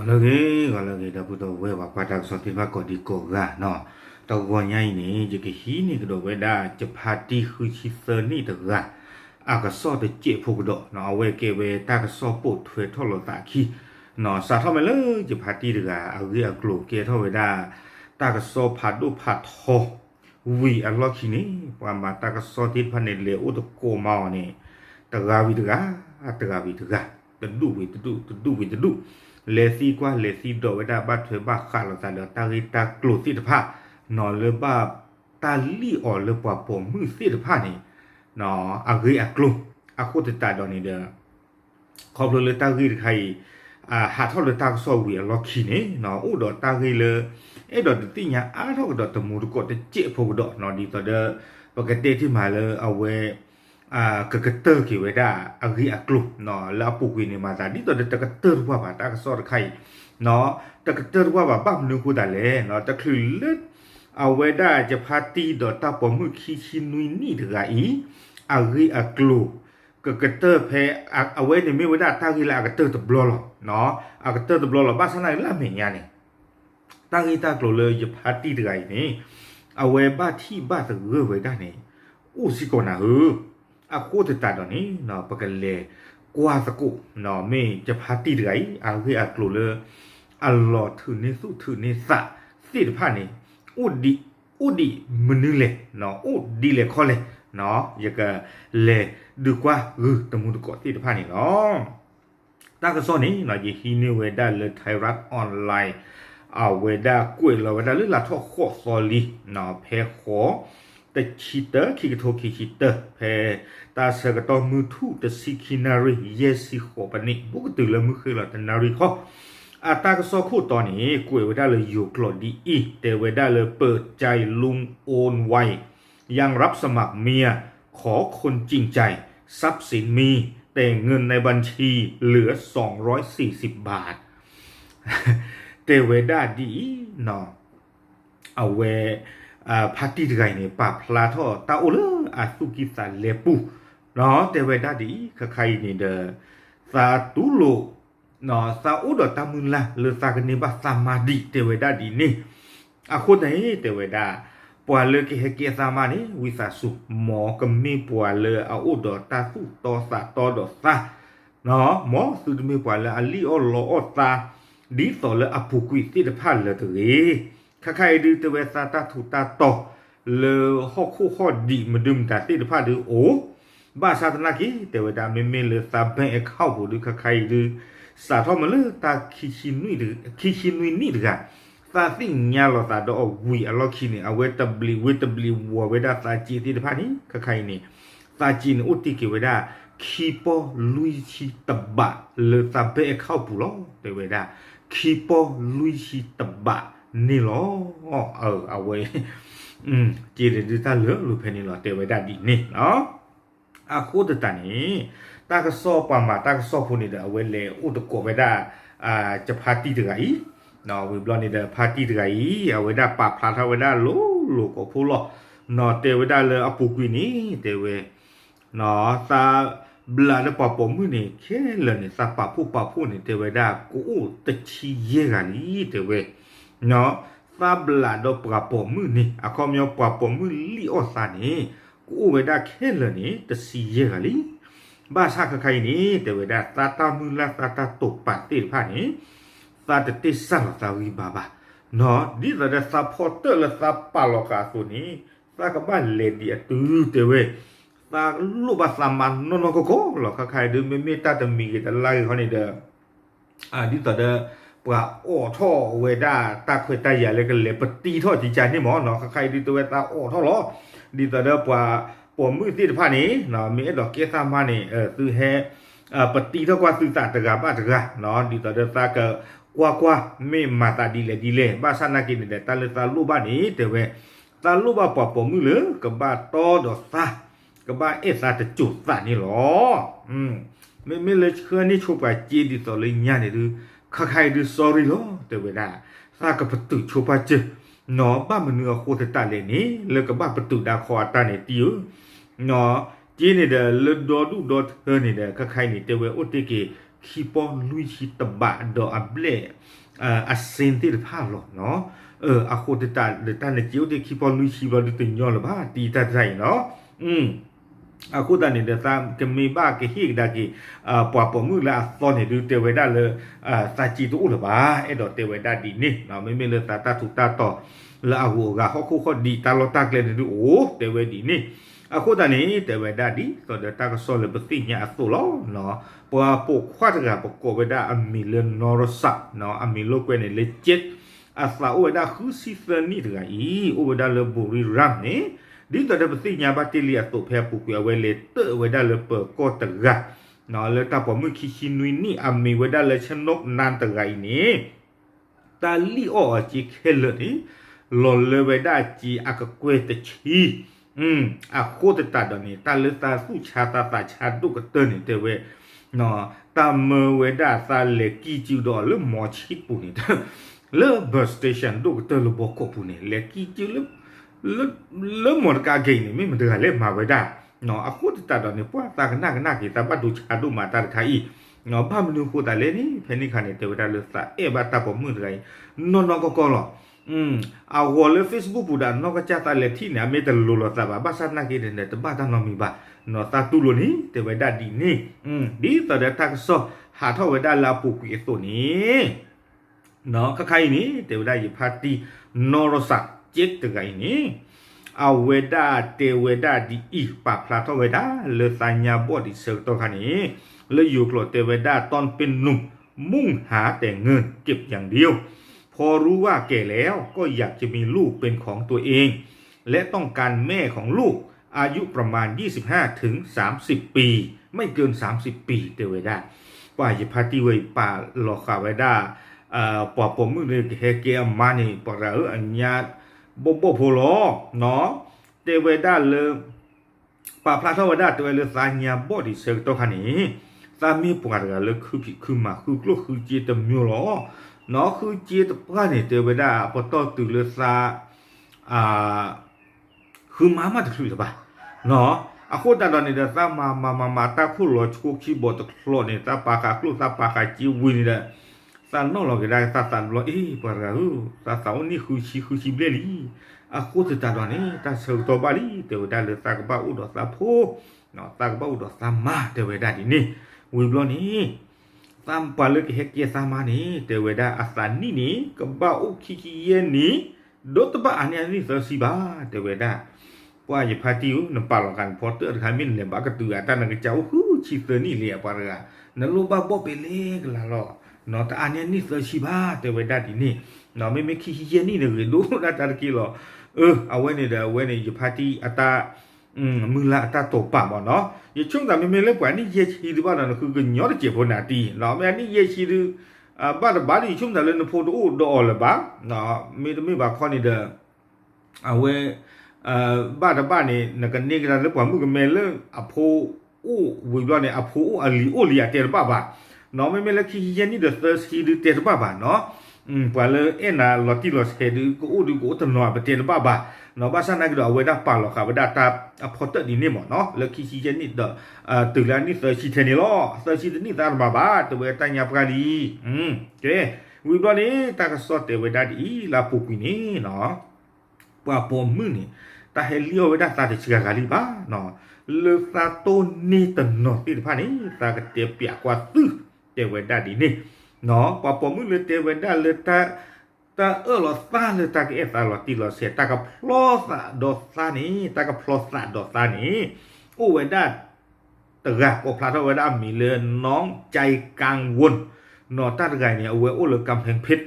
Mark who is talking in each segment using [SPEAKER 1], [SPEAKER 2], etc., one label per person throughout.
[SPEAKER 1] Galage galage da puto we wa kwata so ti ba ko di ko ga no to go nyai ni je ke hi ni ko we da je pha ti hu chi se ni de ga a ka so de je phu do no we ke we ta ka so po thwe tho lo ta ki no sa tho me le je pha ti de ga a ri a klo ke tho we da ta ka so pha do pha tho wi a lo ki ni pa ma ta ka so ti pha ne le u to ko ma ni ta ga wi de ga a ta ga wi de ga တဒုဝေတဒုတဒုဝေတဒု လေစီကွာလေစီတော့ဝဒဘတ်ထွေဘခါလောတာလောတာရီတာကလိုစီတဖာနော်လဘတာလီအော်လဘပေါ်မှုစီတဖာနေနော်အဂေအကလိုအခုတတာတော့နေတယ်ခေါပလိုလေတာရီခိုင်အာဟာထောလေတာဆောဝီလော်ခီနေနော်ဥတော့တာရီလေအဲ့တော့တိညာအားတော့တော့တမူတော့တကြည့်ဖို့တော့နော်ဒီတော့ပကတိတိမှာလေအဝဲ a kegeter ki weda agi aklu no la pu kwi ni ma tadi to de kegeter wa ba ta sor khai no ta kegeter wa ba ba nu ku da le no ta khlu le a weda je phati do ta po mu khi khi nui ni de ga i agi aklu kegeter phe a we ni mi weda ta gi la kegeter to blo lo no a kegeter to blo lo ba sa na la me nya ni ta gi ta klo le je phati de ga i ni a we ba thi ba ta ge weda ni u si ko na hu အခုတတတော့နေနော်ပကလေကွာစကုနော်မေจะพาติไดอาเกอะกลูเลอัลลอทุนิสุทุนิสะสิตพานี่อุดิอุดิมนึเลနော်อุดิလေခေါ်လေနော်ယကလေဒူကွာဂူတမှုတကောတိတဖာနေနော်တာကစောနေနော်ယဟီနေဝေဒါလေထိုင်ရက်အွန်လိုင်းအဝေဒါကွေလဝေဒါလေလာထောခောစောလီနော်ဖဲခောတချီတခိကထိုခိချီတဖဲတာဆကတော်မူထုတစီခိနာရီယေစီခောပနိဘုကတူလမှုခေလာတနာရီခောအတာကစောခုတော်နေ ตะชิตะคิกโทคิชิตะเพตาสกตอมือทูต่สิคินารีเยสิโคปนนี่บุกตื่นละมือคือละต่นาริขออาตากสอคู่ตอนนี้กวยเวได้เลยอยู่กลอดดีอีแต่เว้ได้เลยเปิดใจลุงโอนไวยังรับสมัครเมียขอคนจริงใจ ทรัพย์สินมี แต่เงินในบัญชีเหลือ 240 บาทเตเวด้าดีนอเอาเว အာဖာတီတကိုင်နေပဖလာထောတာအိုလအသုကိစာလေပူနော်တေဝဒဒီခခိုင်နေတဲ့သာတူလိုနော်သာဥဒတမူလာလေသာကနေပါသမာဒီတေဝဒဒီနေအခုတည်းတေဝဒပွာလေကိဟကိသမာနေဝိသဆုမောကမေပွာလေအဥဒတာသုတောစာတောဒသာနော်မောသုတမေပွာလေအလီအောလောအောတာဒီတော်လေအပုကွိတိတဖတ်လေတေ ခခိုင်ဒီတဝဲစာတာထူတာတော့လေဟောခုဟောဒီမဒုံတာတိတဖတ်ဒီအိုဘာသာတနာကီတဝဲတာမင်းမင်းလေစာဘန်အခောက်ဘူးဒီခခိုင်ဒီစာထောမလေတာခီချီနွိဒီခီချီနွိနိဒကသာသိညာလောသာတော့ဝီအလော့ခီနေအဝဲတဘလီဝဲတဘလီဝဝဲဒါသာချီတိတဖတ်နိခခိုင်နေသာချီနဥတိကေဝဲဒါခီပေါ်လူချီတဘလေစာဘန်အခောက်ဘူးလောတဝဲဒါခီပေါ်လူချီတဘ နေလောအော်အဝဲอืมကြည်တဲ့တာလောလူဖဲနေလောတေဝဒဒီနေနော်အခုတတနေတာကစောပမာတာကစောဖုန်နေတဲ့အဝဲလေဥတကောဝဒအာจะพาတိတကဤနော်ဝေဘလနေတဲ့พาတိတကဤအဝဒပဖလာထဝဒလိုလိုကိုဖူလောနော်တေဝဒလေအပူကွီနီတေဝနော်သာဘလာတဲ့ပပမှုနေခဲလနေစပပူပပူနေတေဝဒကိုတချီရေကလီတေဝ နော်ဖာဘလာတော့ပပမှုနေအခေါမျိုးပပမှုလီအောစာနေကိုဝဒခဲလနေတစီရေကလီဘာသာခခိုင်နေတေဝဒတာတာမူလာတာတာတုတ်ပါတိဖာနေသာတတိဆာသာဝီဘာဘာနော်ဒီတဲ့ supporter la sa paloka ဆိုနေသာကဘာလေဒီအတူတေဝသာလူဘာသမန်နော်နော်ကိုကိုလောခခိုင်ဒမေမေတတမီတလိုက်ခေါနေတဲ့အာဒီတဲ့ ปะโอ้ท่อเวด้าตาเคยตาใหญ่เลยกันเลยปตีท่อจีจันนี่หมอเนาะใครดีตัวตาโอ้ท่อหรอดีตัวเด้อปะปวมือที่ผ่านนี้เนาะมีดอกเกสามานี่เออซื้อแฮเออปตีท่อกว่าซื้อตาตะกาบ้าตะกาเนาะดีตัวเด้อตาเกกว่ากว่าไม่มาตาดีเลยดีเลยบ้าสนากินเด็ดตาเลตาลูบ้านนี้แต่เวตาลูบ้าปะปวมือเลยกับบ้าต่อดอกตากบ้าเอสาตะจุดตานี่หรออืมไม่ไม่เลยเคลื่อนนี่ชุบกับจีดีตัวเลยญาเนี่ยดู ခခိုင်ဒူ sorry လို့တဝေဒါသာကပတုချိုပါချေနော်ဘာမနူခိုတတလည်းနေလကဘာပတုဒါခေါ်တာနေတီယနော်ကျင်းနေတဲ့လဒေါ်ဒူဒေါ်ဟနေတယ်ခခိုင်နေတဝေဥတိကေ คีปอลุยชีตบะดออับเลเอ่ออเซนติภาพหรอเนาะเอออะโคตตาเดตันเจียวเดคีปอลุยชีบอดิตญอลบาตีตาใจเนาะอืม အခုတန်နေတဲ့သာကမိဘကဟိဒါကီအပွားပေါ်မှုလာသောနေလူတေဝဒါလေအစာချီတူလပါအဲ့တော့တေဝဒါဒီနေနော်မေမေလတာတာတူတာတော့လာဟူကဟခုခဒီတာလတာကလေဒူအိုတေဝဒီနေအခုတန်နေတေဝဒါဒီဆိုတော့တာကဆောလပတိညာအသူလောနော်ပွားပုတ်ခွတ်ကပကောဝဒါအမီလနော်ရဆာနော်အမီလောကွနေလေချစ်အစာဝဒါခူစီဖနီတကီအိုဝဒါလဘူရီရမ်နေ ဒီတော့ပတိညာဘတိလီအတုဖဲပူကွယ်ဝဲလေတဝဒလပကောတကနော်လေတာပမှုခိရှိနွီနီအမီဝဒလချနုတ်နန်တကဤနေတာလီအောအချိခဲလနီလော်လေဝဒချီအကကွဲတချီอืมအခုတတဒနီတလတာစုချာတာတာချာတုကတနေတဲ့ဝဲနော်တမဝဒသာလေကီကျူတော့လမောချီပူနေတဲ့လေဘတ်စတေးရှင်းတုကတလဘကောပူနေလေကီကျူလေလေ လေမော်ကာဂိနေမိမတကလေမာဝဒနော်အခုတတဒနီပွာတာကနာကနာကီတပတ်တူချာတုမာတာခိုင်နော်ဘာမလူခိုတာလေနိဖဲနိခါနေတေဝဒလစာအေဘတာပမှုတကိုင်နော်နော်ကောကောလောอืมอาวอล Facebook ปูดานอกจาตาเลที่เนี่ยเมตะโลโลตาบาบาสนาเกเดเนตบาตานอมีบาเนาะตาตุโลนี่เตเวดาดีนี่อืมดีตอเดตักซอหาทเวดาลาปูกุเอโตนี่เนาะคไคนี่เตเวดายิพาตินอรสั จิตไงนี้เอาเวดาเตเวดาดีอีปากพลาทเวดาเลสัญญาบอดิเซอร์ตัวคันนี้เลยอยู่กลดเตเวดาตอนเป็นหนุ่ม มุ่งหาแต่เงินเก็บอย่างเดียว พอรู้ว่าแก่แล้วก็อยากจะมีลูกเป็นของตัวเอง และต้องการแม่ของลูกอายุประมาณ 25ถึง30 ปี ไม่เกิน 30 ปีเตเวดาว่าจะพาติเวป่าหลอกาเวดาปอบผมือเฮเกอมานีปะราอัญญา บบโพโลเนาะเตเวดาเลยป่าพระทวดาเตเวเลยสาญาบอดิเซกตอคันนี้สามีปวดกันเลยคือผิดคือมาคือกลัวคือเจตမျိုးလောနော်คือเจตปะนี่เตเวดาปตอตุเลสาอ่าคือมามาตะคือป่ะเนาะအခုတတော်နေတဲ့သမာမမမတာခုလောချိုခိဘောတခလောနေတာပါကကလုသပါကជីဝင်းနေတဲ့ သန်နော်လောကဒါသသန်လောအေးပါရဟုသသောင်းနိခုရှိခုရှိဘလေလီအခုတတော်နေတာဆောတော်ပါလီတေဝဒါလေသကပါဥဒသဖိုနော်သကပါဥဒသမတေဝဒါဒီနေဝီဘလောနီသမ်ပါလကဟက်ကီသမနီတေဝဒါအသန်နီနီကဘာဥခိခိယေနီဒုတ်ပအညာနီသစီဘာတေဝဒါပွာရဖာတီနပါလကန်ဖော်တခါမင်းလေဘာကတူအတနကကြောက်ဟူချီသနီလေပါရနလိုဘဘောပေလေကလာလော နော်တအညာနီသစီဘာတေဝဒါဒီနေနော်မေမေခိခိယေနီလေလိုနာတကီလောเออเอาไว้ในเดเอาไว้ในยพาตีอัตาอืมมือละอัตาตปะบ่เนาะยช่วงตาเมเมเลปว่านี่เยชีดิบ่นะคือก็ညောတเจพนาตีเนาะแม่นี่เยชีดิอ่าบาดบาดิช่วงตาเลนโพดูดอละบาเนาะเมตเมบาข้อนี่เดเอาไว้อ่าบาดบานี่นกนี่กระเลปว่ามือก็เมเลอโพอูวิบลเนี่ยอโพอูอลีโอลียเตบะบา เนาะเมเมเลคีเยนี่เดเตอร์ซีดิเตบะบาเนาะอืมปว่าเลยเอ็นาลอติลอสเฮดูกูอูดูกูตนอปเตนบะบา နော်ဘာသာနာကတော့အဝေဒပါလောခဝဒတာအဖို့တဒီနေမနော်လခိစီချနိဒအတူလာနိသရှိတယ်နီလောသရှိတနိသာဘာဘာတဝေတညာပကလီอืมကဲဝီဘလီတာကစောတေဝဒဒီလာပုကွီနေနော်ပွာပေါ်မှုနေတာဟဲလီယိုဝဒတာတချကကလီပါနော်လေသာတိုနီ เวดาดีนี่เนาะปอปอมือเลยเทวดาเลยตาตาเออลอซาเลยตาเอสาลอตีลอเสียตากับพลอสะดอซานี่ตากับพลอสะดอซานี่อู้เวดาตะกะก็พระดเวดามีเลยนน้องใจกลางวนนอตาตะไกเนี่ยเวอโอเลกำแพงเพชร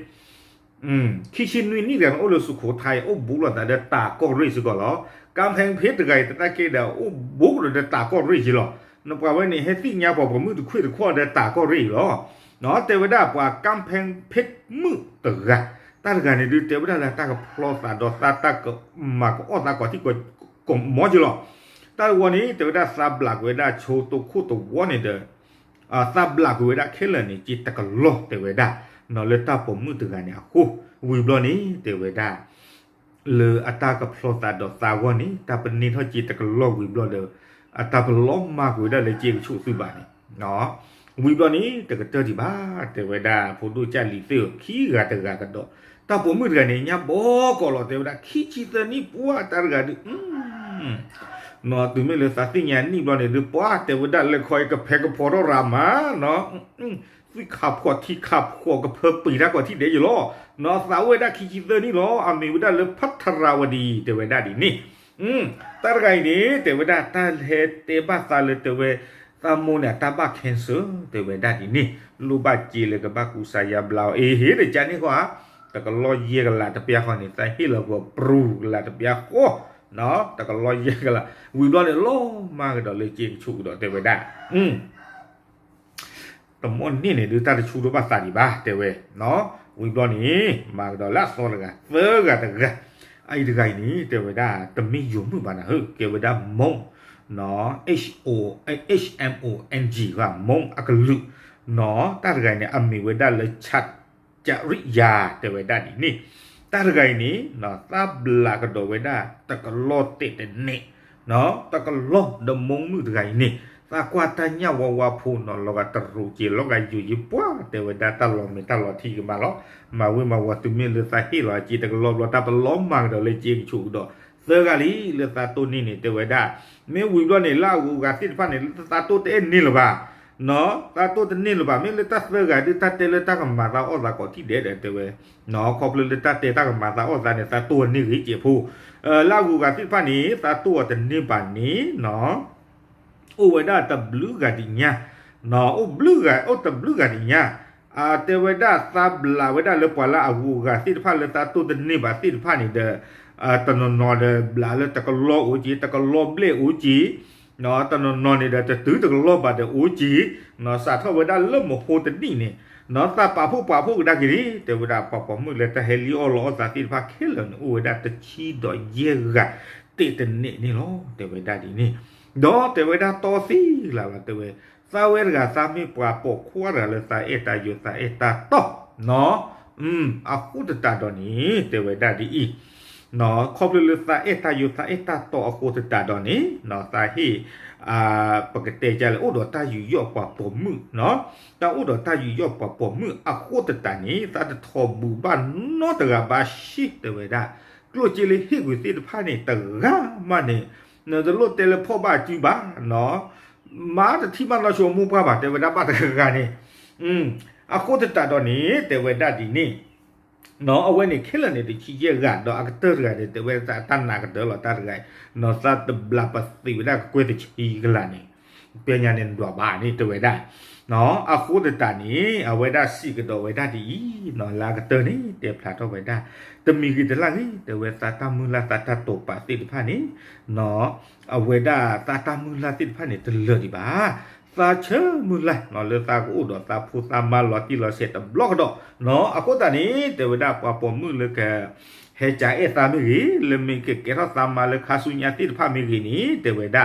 [SPEAKER 1] อืมขี้ชินนุยนี่เดี๋ยวโอเลสุโขทัยโอ้บุลอดแต่ตาก็รีสก็หรอกำแพงเพชรตะไกต่ตาเกเดี๋ยวโอ้บุกหลอดแต่ตาก็รีสิหรอ เดตาก็ริลอเนาะเทวดาปว่ากำแพงเพชรมือตะกะတာကနေဒီတေဘဒါလာတာကဖလောစာဒေါ်တာတာကမကောတာကောတိကိုကွန်မောဂျလောတာဝနီတေဘဒါဆပ်လာကွေဒါချိုတုခုတုဝနေဒအာဆပ်လာကွေဒါခဲလနီจิตကလောတေဝဒါနော်လက်တာပုံမှုတကနေအခုဝီဘလနီတေဝဒါလေအတာကဖလောစာဒေါ်တာဝနီတာပနိထောจิตကလောဝီဘလ อัตาพล้มมาคุยได้เลยเจียงชูซื้อบานเนาะวิบานี้แต่ก็เจอที่บ้าแต่เวลาผมดูใจลีเสือขี้กะแต่กะกระโดดกถ้าผมมือกันเนี่ยบอกก็หรอแต่เวลาขี้ชิตนี่ปัวตากันดิอืมเนาะถึงไม่เลยสัติญาณนี่บอเนี่ยหรือปัวแต่เวลาเลยคอยกับแพกับพอร์รามะเนาะสิขับขวดที่ขับขวดกับเพิ่มปีนักกว่าที่เดียวอยู่ล้อเนาะสาวเวลาขี้ชิตนี่ล้ออเมริกาเลยพัฒนาวดีแต่เวลาดินี่ อืมตระไกดิเตวดาตาเลเตบาสาเลเตเวตามเนี่ยตาบักเคนซึเตเวดาอีนี่ลูบาจีเลกบักอุสายาบลาวเอเฮเดจานี่กว่าตะกลอเยกละตะเปียขอนี่ตะฮิลกว่าปรูละตะเปียโกเนาะตะกลอเยกละวีดอเลโลมากดอเลจิงชุกดอเตเวดาอืมตมอนนี่เนี่ยดูตาชูดบาสาดีบาเตเวเนาะวีบลอนี่มากดอละซอลกะเฟอกะตะกะ အဲ့ဒီကိုင်းနီတဲ့ဝဲဒါတမီယုံမှုပါနာဟုတ်ကေဝဒါမုံနော် H O H M O N G ကမုံအကလူနော်တာတကိုင်းနေအမီဝဲဒါလချတ်จริยาတဲ့ဝဲဒါဒီနိတာတကိုင်းနီနော်သဘလာကတော့ဝဲဒါတကလောတဲ့တဲ့နိနော်တကလောဒမုံမှုတကိုင်းနိ ta qua ta nya wa wa phu no lo ga tru chi lo ga yu yi pwa te we da ta lo mi ta lo thi ma lo ma we ma wa tu mi le sa hi lo chi ta lo lo ta pa lo ma do le chi chu do sơ ga li le ta tu ni ni te we da me wi lo ne la wu ga sit fa ne ta tu te ni lo ba no ta tu te ni lo ba me le ta sơ ga di ta te le ta ka ma ta o za ko thi de de te we no ko le ta te ta ka ma ta o za ne ta tu ni ri chi phu เออลากูกาสิฟานี่ตาตัวตะนี่ปานี่เนาะ o weda ta blue ga di nya no o blue ga o ta blue ga di nya a te weda sa bla weda le pala a wu ga ti pha le ta tu de ni ba ti pha ni de a ta no no de bla le ta ko lo o ji ta ko lo ble o ji no ta no no ni de ta tu ta ko lo ba de o ji no sa tho weda le mo ho de ni ni no ta pa phu pa phu da ki ri te weda pa pa mu le ta heli o lo sa ti pha khel no o weda ta chi do ye ga ti te ni ni lo te weda di ni ဒေါ်တေဝဒတော် စီလာလာတေဝစာဝဲကစာမိပွားပေါခွာရလစာအတာယစာအတာတော့နော်อืมအခုတတတော်နီတေဝဒဒီဤနော်ခေါပလလစာအတာယစာအတာတော့အခုတတတော်နီနော်စာဟိအာပကတေကြလေဥဒတာယူရော့ပွားပေါ်မှုနော်တာဥဒတာယူရော့ပွားပေါ်မှုအခုတတနီသာတထောဘူဘာနော်တကဘာရှိတေဝဒကလိုချီလေဟိကွေတိတဖာနေတကမနေ နော်ဒလို့တယ်လဖောပါကြည့်ပါနော်မာတတိမလာရှုံမှုပါပါတေဝဒပါတကကနေอืมအခုတတတော့နေတေဝဒဒီနေနော်အဝဲနေခိလနေတချီရကတော့အကတရကတဲ့တေဝဒတန်နာကတော့လာတရကနော်သတ်ဘလပစီဝဒကွေတချီကလာနေပညာနေတော့ဘာ နေတေဝဒနော်အခုတတနေအဝဲဒစီကတော့ဝဲဒဒီနော်လာကတနေတေဖလာတော့ဝဲဒတမီကတလာနေတေဝဒတာမူလာတတတော့ပါတိဖာနေနော်အဝဲဒတာတာမူလာတိဖာနေတလဒီပါ သာချေမူလာနော်လေတာကိုတော့တာဖူတာမလော်တီလော်ဆက်တဘလော့တော့နော်အခုတနေတေဝဒပွားပေါ်မှုလေကဟေချာအတာမီလေမီကကေရတာမလေခါဆုညာတိဖာမီဂီနီတေဝဒ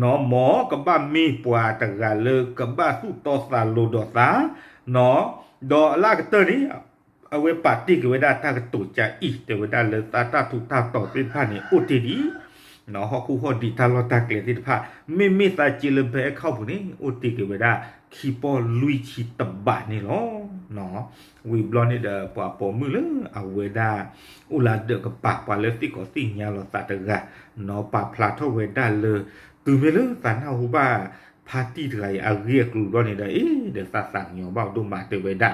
[SPEAKER 1] နော်မောကပမီပွာတကလေကပစုတောစာလိုတော့သာနော်ဒေါ်လာကတနီအဝဲပါတိကဝဒတာကတူချာဤတေဝဒလေတာတာထုတာတော်ပြဖာနေဥတီဒီ နော်ဟခုဟဒီတာလောတာကလေတိဖာမိမိသာချီလဘဲခောက်ဘူးနေဥတီကဝဒခီပေါ်လူချီတဘနေလောနော်ဝီဘလောနေဒပွားပေါ်မှုလအဝဲဒါဥလာဒကပပွားလေတိကိုတိညာလောတာတကနော်ပါဖလာထောဝဲဒါလေသူမလတန်ဟူပါပါတီတကရအရီကလူတော့နေတယ်အေးတဲ့သတ်ဆန်ညောပေါ့ဒုမာတေဝဲဒါ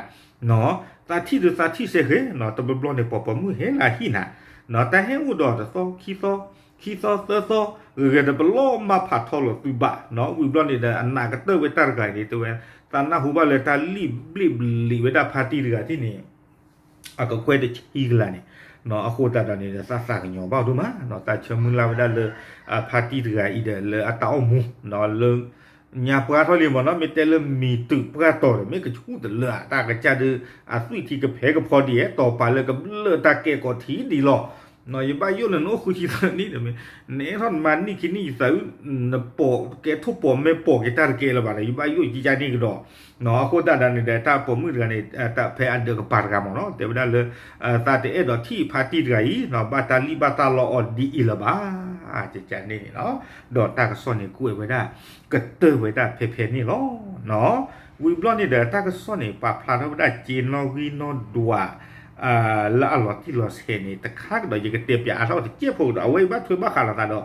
[SPEAKER 1] နော်တာတီဒတာတီစေခဲနော်တဘဘလောနေပေါ်ပေါ်မှုဟဲလာဟိနာနော်တဟဲဥတော်သောခီသော ခီသောသသောရတဲ့ဘလောမဖတ်ထောလို့ပြပါနော်ဝီဘလောနေတဲ့အနာကတဝဲတာကိုင်းနေတဝဲတန်နာဟူပါလေတာလီဘလီဘလီဝဲတာပါတီတကတိနေအကကွဲတဲ့ချီကလာနေနော်အခုတတနေတဲ့စစကညောပေါ့တို့မနော်တချမလာဝဒလေပါတီတကဤတယ်လေအတောက်မူနော်လေညာပွားထော်လီမနော်မီတဲလမီတူပရာတော်မေကချူတလာတာကကြတဲ့အဆွိတီကဖဲကဖော်ဒီရဲ့တော်ပါလေကလေတာကေကိုတီဒီလော no y ba yo no khu chi ta ni de me ne thon man ni kini sa u na po ke thu po me po ke tar ke la ba y ba yo ji ja ni do no ko da da ni da ta po mu ga ni ta phe an de ka par ga mo no te ba le ta te e do thi pha ti ga yi no ba ta li ba ta lo o di i la ba a je ja ni ni no do ta ka so ni ku e ba da ka te ba da phe phe ni lo no we blon ni da ta ka so ni pa pla da ji no gi no dua าดบ่ได้จีนอวีนอดัวอ่าละอลอที่ลอเซนี่ตะคักดอยกเตียปยาเท่าที่เจ็บพวกเอาไว้บัดถวยบักคาลาตาดอ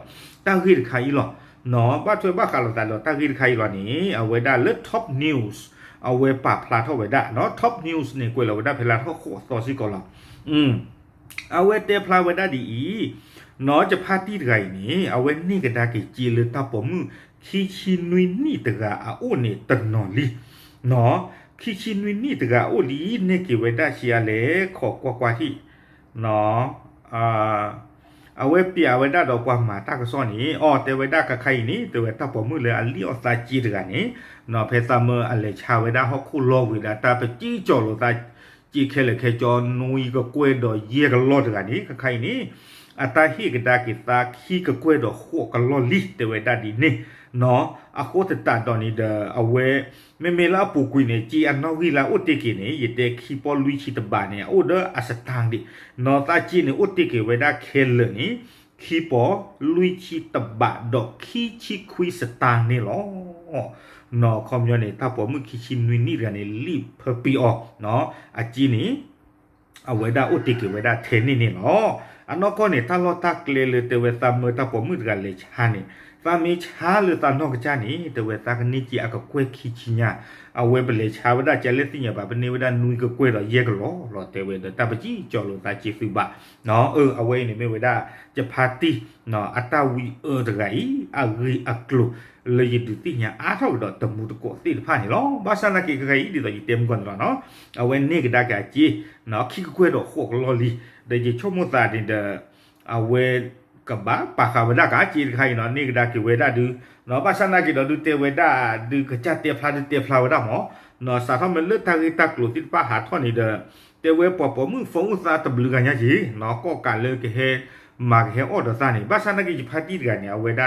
[SPEAKER 1] ตาฮีคายลอเนาะบัดถวยบักคาลาตาดอตาฮีคายลอนี่เอาไว้ได้เลท็อปนิวส์เอาไว้ปาพลาดเท่าไว้ได้เนาะท็อปนิวส์นี่กวยเราไว้ได้เพลาเท่าโคตอสิกอลาอืมเอาไว้เตพลาไว้ได้ดีอีနော်จะพาที่ไรนี่เอาไว้นี่ก็ได้กี่จีเลยตาปมคีชินุยนี่ตะกะอาโอนี่ตะนอลีနော်คีชินุ ခိချီနွီနီတကအိုလီနေကေဝဒရှိရလေခေါ်ကွာကွာဟိနော်အာအဝဲပြဝဒတော့ကွာမှာတကစောနီအော်တေဝဒကခိုင်နီတေဝတပေါ်မှုလေအလီအော်စာကြီးတကနီနော်ဖေသမအလေချာဝဒဟခုလောဝဒတာပကြီးကြော်လို့တာကြီးခဲလေခဲကြော်နူီကကွဲတော့ရေကလော့တကနီကခိုင်နီအတဟိကဒကိတာခိကကွဲတော့ခိုကလော့လီတေဝဒဒီနီနော်အခုတတတော်နီဒအဝဲ မေမေလာပူကွီနေကြည်အနော်ဂီလာဥတေကိနေယတေခိပေါ်လူချီတဘာနေအိုဒအစတန်ဒီနော်တာချီနေဥတေကိဝဲဒါခဲလနီခိပေါ်လူချီတဘာဒေါခိချီခွီစတန်နေလောနော်ကွန်မြူနေတာပေါ်မှုခိချီနွီနီရနေလီဖပီအောနော်အချီနေအဝဲဒါဥတေကိဝဲဒါထဲနေနေနော်အနော်ကောနေတာလောတာကလေလေတေဝဲသမတာပေါ်မှုကလေချာနေ ပါမေချာလတာနော့ကချာနီတဝဲတာကနီကြီးအကကွဲခီချီညာအဝဲပလေချာဝဒကျလက်တင်ရပါပနေဝဒနူကကွဲတော့ရဲကလောလောတဲဝဲတပကြီးကြော်လို့တာချီစုပါနော်အဲအဝဲနေမေဝဒကျဖာတီနော်အတဝီအဲတကကြီးအဂီအကလုလေရဒတိညာအားထုတ်တော့တမှုတကောတိတဖာနေလောဘာသာနာကေကကြီးဒီတော့ဒီတမ်ကွန်တော့နော်အဝဲနေကဒါကကြီးနော်ခိကကွဲတော့ဟောကလောလီဒေချောမတာတင်တဲ့အဝဲ ကဘာပါခဝဒကချီခိုင်နော်နိကဒါကိဝေဒဒူနော်ပါစနာကိဒဒူတေဝေဒဒူကချတေဖလာတေဖလာဝဒမောနော်စာခမလတာဂီတကလုတိပါဟာထွန်နေဒတေဝေပပမှုဖုံးစာတဘလူကညာကြီးနော်ကောကလေကေဟေမာကေအော်ဒစာနေပါစနာကိဖာတိကညာဝေဒ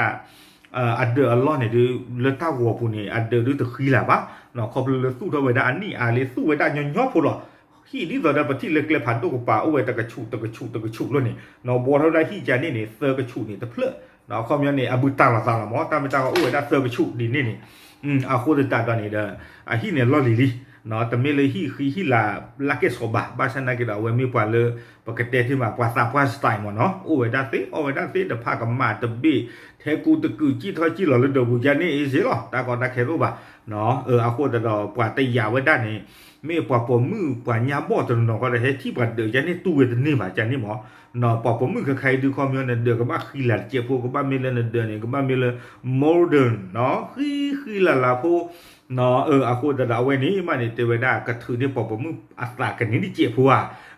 [SPEAKER 1] အဒအလောနေဒီလတာဝပူနေအဒဒူတခီလာပါနော်ခေါပလစုတော့ဝေဒအနိအားလေစုဝေဒညညောဖို့ တော့ဟီဒီတော့ပတိလက်လက်ဖတ်တော့ပါအဝဲတကချုတကချုတကချုလို့နေနော်ဘောထော်ဒါဟီဂျာနေနေသကချုနေတဖလက်နော်ခေါမျောနေအဘူတာလာသာလာမောတာမတာအဝဲဒါသကချုဒီနေနေอืมအခုတတာတော့နေတဲ့အဟီနေလော်လီလီ နော်တမီလေဟီခီဟီလာလာကေဆိုဘာဘာစနာကေလာဝဲမီပွာလေပကတဲတိမှာပွာစာပွာစတိုင်မနော်အိုဝဲဒါသိအိုဝဲဒါသိတဖကမာတပိထဲကူတကူကြည့်ထောကြည့်လောလဒဘူဂျာနေအေးစီလောတာကောတာခဲလို့ပါနော်အအခုတော့ပွာတရဝဲဒါနေမေပွားပေါ်မှုပွာညာဘောတနော်ကလည်းဟဲ့တိပတ်တယ်ယနေ့တူဝဲတနေမှာဂျာနေမောနော်ပွားပေါ်မှုခခိုင်ဒူကောမျိုးနဲ့တယ်ကဘာခီလာကျေဖို့ကဘာမေလနဲ့တယ်ကဘာမေလ modern နော်ခီခီလာလာဖို့ นาะเอออาคูแต่ละวันนี้มันเทวดากระถือเนี่ยปอบมืออัตรากันนี้ที่เจ็บหัว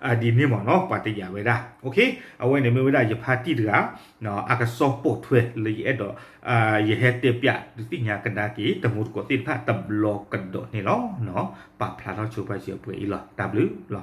[SPEAKER 1] อ่าดีนี่หมอเนาะปฏิยาเวลาโอเคเอาไว้ในเมื่อเวลาจะพาที่เหลือเนาะอากาศซอปวดเวเลยเอ็ดอ่ะอ่าอย่าเฮตเตียปะดูที่ยากันดากีตะมุดกดติดผ้าตะบลอกกันโดดนี่เนาะเนาะปากพลาเราชูไปเสียเปื่อยอีหลอดับลือหรอ